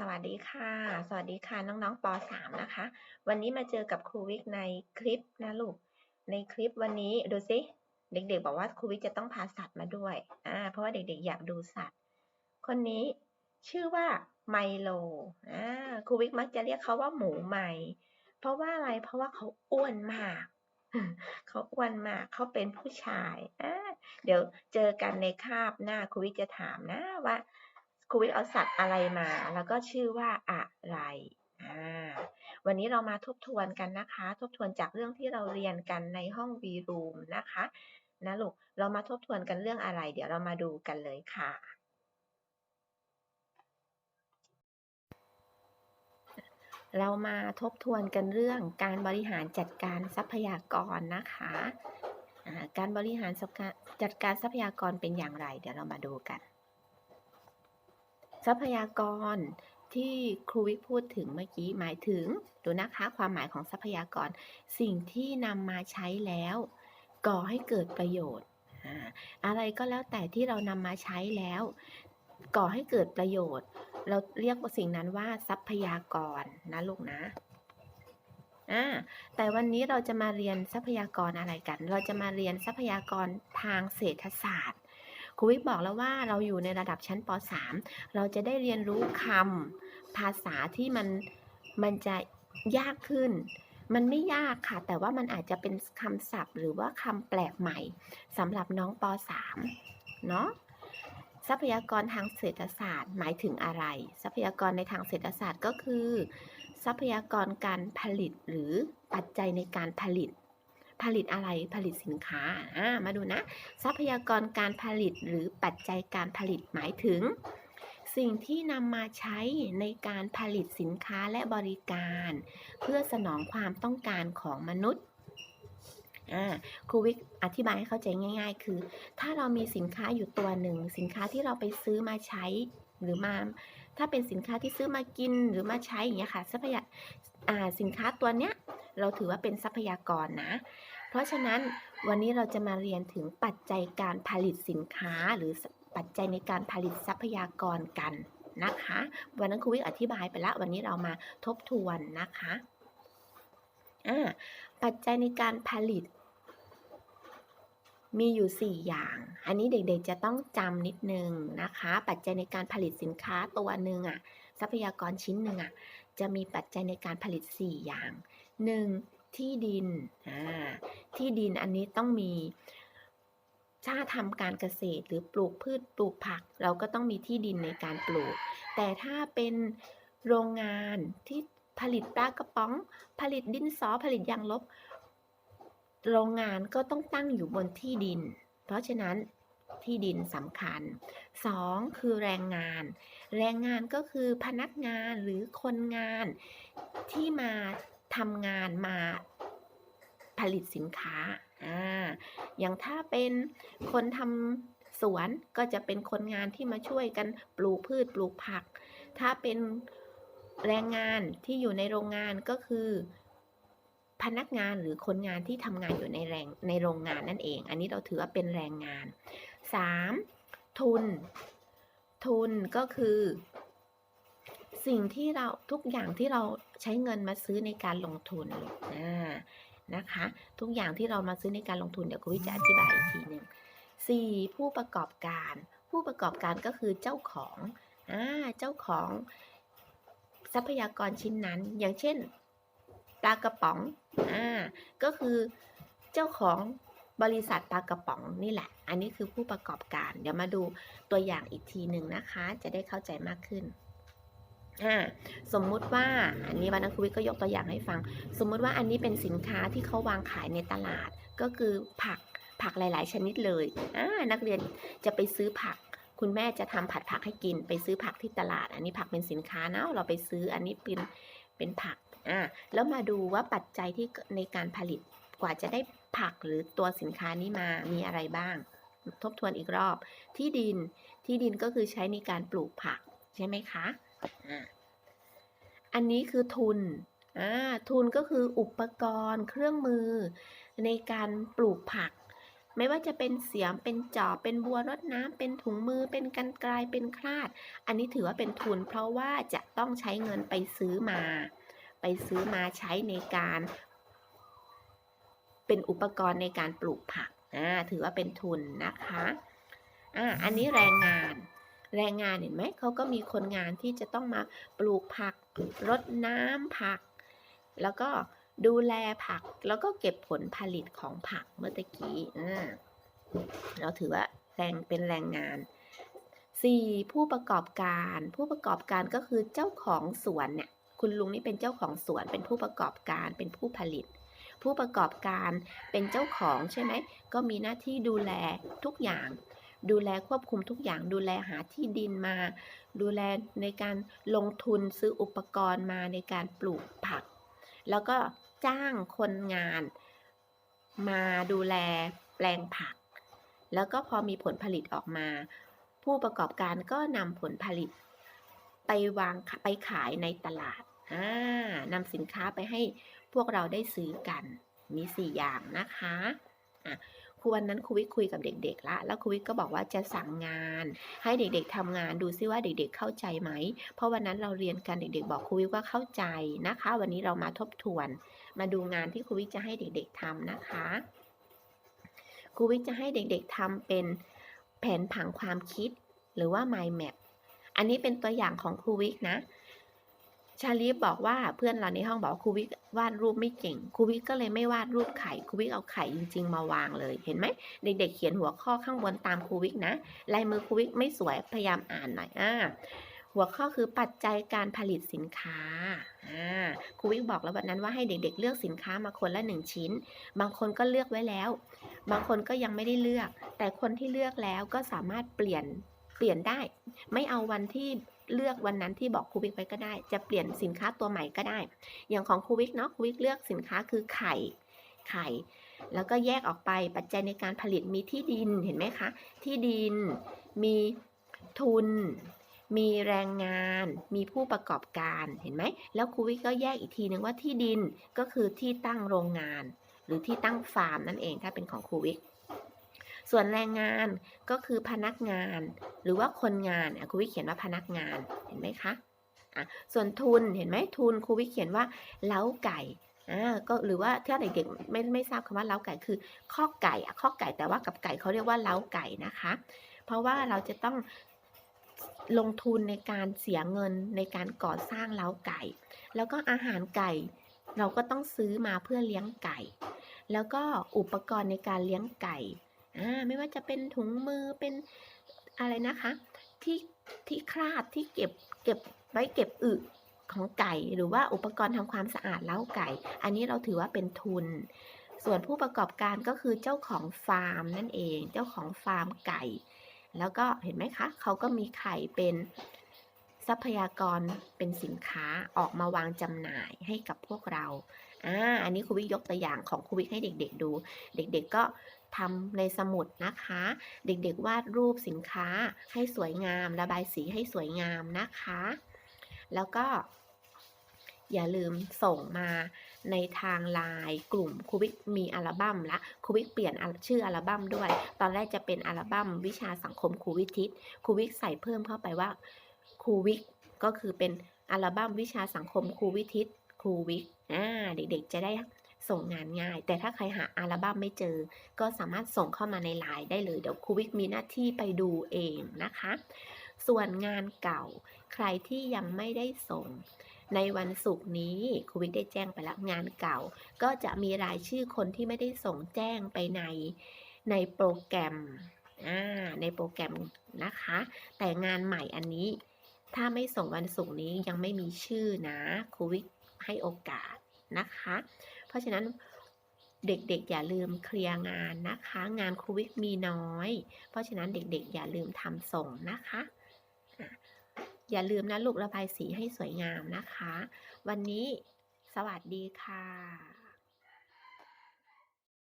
สวัสดีค่ะ สวัสดีค่ะน้องๆป .3 นะคะ วันนี้มาเจอกับครูวิกในคลิปนะลูก ในคลิปวันนี้ดูสิ เด็ก ๆ บอกว่าครูวิกจะต้องพาสัตว์มาด้วย อ่า เพราะว่าเด็กๆ อยากดูสัตว์ คนนี้ชื่อว่าไมโล อ่า ครูวิกมักจะเรียกเขาว่าหมูไมเพราะว่าอะไร เพราะว่าเขาอ้วนมาก เขาอ้วนมาก เขาเป็นผู้ชาย อ่า เดี๋ยวเจอกันในคาบหน้าครูวิกจะถามนะว่า ครูวิทย์เอาสัตว์อะไรมา แล้วก็ชื่อว่าอะไรอ่าวันนี้เรามาทบทวนกันนะคะ ทบทวนจากเรื่องที่เราเรียนกันในห้อง V Room นะคะนะลูกเรามาทบทวนกันเรื่องอะไร เดี๋ยวเรามาดูกันเลยค่ะ เรามาทบทวนกันเรื่องการบริหารจัดการทรัพยากรนะคะอ่าการบริหารจัดการทรัพยากรเป็นอย่างไร เดี๋ยวเรามาดูกัน ทรัพยากรที่ครูวิกพูดถึงเมื่อกี้หมายถึงดูนะคะความหมายของทรัพยากร สิ่งที่นำมาใช้แล้วก่อให้เกิดประโยชน์ อะไรก็แล้วแต่ที่เรานำมาใช้แล้ว ก่อให้เกิดประโยชน์ เราเรียกว่าสิ่งนั้นว่าทรัพยากรนะลูกนะอ่าแต่วันนี้เราจะมาเรียนทรัพยากรอะไรกัน เราจะมาเรียนทรัพยากรทางเศรษฐศาสตร์ ครูวิกบอกแล้วว่าเราอยู่ในระดับชั้นป .3 เราจะได้เรียนรู้คำภาษาที่มันมันจะยากขึ้น มันไม่ยากค่ะ แต่ว่ามันอาจจะเป็นคำศัพท์ หรือว่าคำแปลกใหม่สำหรับน้องป .3 เนาะทรัพยากรทางเศรษฐศาสตร์หมายถึงอะไร ทรัพยากรในทางเศรษฐศาสตร์ก็คือ ทรัพยากรการผลิตหรือปัจจัยในการผลิต ผลิตอะไรผลิตสินค้าอ่ามาดูนะ ทรัพยากรการผลิตหรือปัจจัยการผลิตหมายถึง สิ่งที่นำมาใช้ในการผลิตสินค้าและบริการ เพื่อสนองความต้องการของมนุษย์ครูวิกอธิบายให้เข้าใจง่าย ๆ คือ ถ้าเรามีสินค้าอยู่ตัวหนึ่ง สินค้าที่เราไปซื้อมาใช้หรือมา ถ้าเป็นสินค้าที่ซื้อมากินหรือมาใช้อย่างเงี้ยค่ะทรัพยาอ่าสินค้าตัวเนี้ย เราถือว่าเป็นทรัพยากรนะ เพราะฉะนั้นวันนี้เราจะมาเรียนถึงปัจจัยการผลิตสินค้าหรือปัจจัยในการผลิตทรัพยากรกันนะคะ วันนั้นครูวิกอธิบายไปแล้ววันนี้เรามาทบทวนนะคะปัจจัยในการผลิต มีอยู่ 4 อย่าง อันนี้เด็กๆจะต้องจำนิดนึงนะคะ ปัจจัยในการผลิตสินค้าตัวหนึ่งอะทรัพยากรชิ้นหนึ่งอะจะมีปัจจัยในการผลิต 4 อย่าง 1. ที่ดินอ่าที่ดินอันนี้ต้องมีถ้าทำการเกษตรหรือปลูกพืชปลูกผัก เราก็ต้องมีที่ดินในการปลูก แต่ถ้าเป็นโรงงานที่ผลิตปลากระป๋อง ผลิตดินสอผลิตยางลบ โรงงานก็ต้องตั้งอยู่บนที่ดิน เพราะฉะนั้นที่ดินสำคัญ 2. คือแรงงาน แรงงานก็คือพนักงานหรือคนงานที่มา ทำงานมาผลิตสินค้าอ่าอย่างถ้าเป็นคนทำสวนก็จะเป็นคนงานที่มาช่วยกันปลูกพืชปลูกผัก ถ้าเป็นแรงงานที่อยู่ในโรงงานก็คือ พนักงานหรือคนงานที่ทำงานอยู่ในแรงในโรงงานนั่นเอง อันนี้เราถือว่าเป็นแรงงาน 3. ทุน ทุนก็คือ สิ่งที่เราทุกอย่างที่เราใช้เงินมาซื้อในการลงทุนนะคะ ทุกอย่างที่เรามาซื้อในการลงทุนเดี๋ยวคุณวิจะอธิบายอีกทีหนึ่ง 4. ผู้ประกอบการ ผู้ประกอบการก็คือเจ้าของอ่าเจ้าของทรัพยากรชิ้นนั้น อย่างเช่นปลากระป๋องอ่าก็คือเจ้าของบริษัทปลากระป๋องนี่แหละ อันนี้คือผู้ประกอบการ เดี๋ยวมาดูตัวอย่างอีกทีหนึ่งนะคะ จะได้เข้าใจมากขึ้น อ่าสมมุติว่าอันนี้วันนักคุวิก็ยกตัวอย่างให้ฟัง สมมุติว่าอันนี้เป็นสินค้าที่เขาวางขายในตลาด ก็คือผักผักหลาย ๆ ชนิดเลยอ่านักเรียนจะไปซื้อผัก คุณแม่จะทำผัดผักให้กิน ไปซื้อผักที่ตลาด อันนี้ผักเป็นสินค้านะเราไปซื้ออันนี้เป็นเป็นผักอ่าแล้วมาดูว่าปัจจัยที่ในการผลิตกว่าจะได้ผักหรือตัวสินค้านี้มามีอะไรบ้าง ทบทวนอีกรอบ ที่ดินที่ดินก็คือใช้ในการปลูกผักใช่ไหมคะ อันนี้คือทุนทุนก็คืออุปกรณ์เครื่องมือ ในการปลูกผัก ไม่ว่าจะเป็นเสียมเป็นจอบเป็นบัวรดน้ำเป็นถุงมือ เป็นกันไกลเป็นคลาด อันนี้ถือว่าเป็นทุน เพราะว่าจะต้องใช้เงินไปซื้อมา ไปซื้อมาใช้ในการ เป็นอุปกรณ์ในการปลูกผักถือว่าเป็นทุนนะคะออันนี้แรงงาน แรงงานเห็นไหมเขาก็มีคนงานที่จะต้องมาปลูกผักรดน้ำผัก แล้วก็ดูแลผักแล้วก็เก็บผลผลิตของผักเมื่อตะกี้อ่าเราถือว่าแรงเป็นแรงงาน 4. ผู้ประกอบการ ผู้ประกอบการก็คือเจ้าของสวนเนี่ยคุณลุงนี่เป็นเจ้าของสวน เป็นผู้ประกอบการเป็นผู้ผลิต ผู้ประกอบการเป็นเจ้าของใช่ไหมก็มีหน้าที่ดูแลทุกอย่าง ดูแลควบคุมทุกอย่าง ดูแลหาที่ดินมา ดูแลในการลงทุนซื้ออุปกรณ์มาในการปลูกผัก แล้วก็จ้างคนงานมาดูแลแปลงผัก แล้วก็พอมีผลผลิตออกมา ผู้ประกอบการก็นำผลผลิต ไปวางไปขายในตลาดานำสินค้าไปให้พวกเราได้ซื้อกันมี 4 อย่างนะคะอะ ครูวันนั้นครูวิทย์คุยกับเด็กๆละแล้วครูวิทย์ก็บอกว่าจะสั่งงาน ให้เด็กๆทำงานดูซิว่าเด็กๆเข้าใจไหม เพราะวันนั้นเราเรียนกันเด็กๆ บอกครูวิทย์ว่าเข้าใจนะคะ วันนี้เรามาทบทวน มาดูงานที่ครูวิทย์จะให้เด็กๆทำนะคะครูวิทย์จะให้เด็กๆทำเป็นแผนผังความคิดหรือว่า mind map อันนี้เป็นตัวอย่างของครูวิกนะ ชาลีฟบอกว่าเพื่อนเราในห้องบอกครูวิกวาดรูปไม่เก่งครูวิกก็เลยไม่วาดรูปไข่ครูวิกเอาไข่จริง ๆ มาวางเลยเห็นไหมเด็กๆเขียนหัวข้อข้างบนตามครูวิกนะลายมือครูวิกไม่สวยพยายามอ่านหน่อยอ่าหัวข้อคือปัจจัยการผลิตสินค้าอ่าครูวิกบอกแล้ววันนั้นว่าให้เด็กๆ เลือกสินค้ามาคนละหนึ่งชิ้น บางคนก็เลือกไว้แล้ว บางคนก็ยังไม่ได้เลือก แต่คนที่เลือกแล้วก็สามารถเปลี่ยนเปลี่ยนได้ ไม่เอาวันที่ เลือกวันนั้นที่บอกครูวิกไว้ก็ได้ จะเปลี่ยนสินค้าตัวใหม่ก็ได้ อย่างของครูวิกเนาะครูวิกเลือกสินค้าคือไข่ไข่ แล้วก็แยกออกไปปัจจัยในการผลิตมีที่ดินเห็นไหมคะ ที่ดินมีทุน มีแรงงาน มีผู้ประกอบการเห็นไหม แล้วครูวิกก็แยกอีกทีนึงว่าที่ดินก็คือที่ตั้งโรงงาน หรือที่ตั้งฟาร์มนั่นเองถ้าเป็นของครูวิก ส่วนแรงงานก็คือพนักงาน หรือว่าคนงานครูวิเขียนว่าพนักงานเห็นไหมคะส่วนทุนเห็นไหมทุนครูวิเขียนว่าเล้าไก่อ่าก็หรือว่าถ้าเด็กๆไม่ไม่ทราบคำว่าเล้าไก่คือข้อไก่อะข้อไก่แต่ว่ากับไก่เขาเรียกว่าเล้าไก่นะคะ เพราะว่าเราจะต้องลงทุนในการเสียเงินในการก่อสร้างเล้าไก่ แล้วก็อาหารไก่ เราก็ต้องซื้อมาเพื่อเลี้ยงไก่ แล้วก็อุปกรณ์ในการเลี้ยงไก่ อ่าไม่ว่าจะเป็นถุงมือเป็นอะไรนะคะที่ที่คลาดที่เก็บเก็บไว้เก็บอึของไก่ หรือว่าอุปกรณ์ทำความสะอาดเล้าไก่ อันนี้เราถือว่าเป็นทุน ส่วนผู้ประกอบการก็คือเจ้าของฟาร์มนั่นเอง เจ้าของฟาร์มไก่ แล้วก็เห็นไหมคะเขาก็มีไข่เป็นทรัพยากรเป็นสินค้าออกมาวางจำหน่ายให้กับพวกเราอ่าอันนี้ครูวิยกตัวอย่างของครูวิให้เด็ก ๆ ดู เด็ก ๆ ก็ทำในสมุดนะคะ เด็กๆวาดรูปสินค้าให้สวยงาม ระบายสีให้สวยงามนะคะ แล้วก็ อย่าลืมส่งมาในทางไลน์กลุ่มครูวิกมีอัลบั้มละครูวิกเปลี่ยนชื่ออัลบั้มด้วย ตอนแรกจะเป็นอัลบั้มวิชาสังคมครูวิทิตครูวิกใส่เพิ่มเข้าไปว่าครูวิกก็คือเป็นอัลบั้มวิชาสังคมครูวิทิตครูวิกอ่าเด็กๆจะได้ ส่งงานง่าย แต่ถ้าใครหาอัลบั้มไม่เจอ ก็สามารถส่งเข้ามาในไลน์ได้เลย เดี๋ยวครูวิกมีหน้าที่ไปดูเองนะคะ ส่วนงานเก่า ใครที่ยังไม่ได้ส่ง ในวันศุกร์นี้ครูวิกได้แจ้งไปแล้วงานเก่า ก็จะมีรายชื่อคนที่ไม่ได้ส่งแจ้งไปในในโปรแกรมในโปรแกรมนะคะ แต่งานใหม่อันนี้ ถ้าไม่ส่งวันศุกร์นี้ยังไม่มีชื่อนะครูวิกให้โอกาสนะคะ ราะฉะนั้นเด็กๆ อย่าลืมเคลียร์งานนะคะ งานครูวิกมีน้อย เพราะฉะนั้นเด็กๆ อย่าลืมทำส่งนะคะอะอย่าลืมนะลูกระบายสีให้สวยงามนะคะ วันนี้สวัสดีค่ะ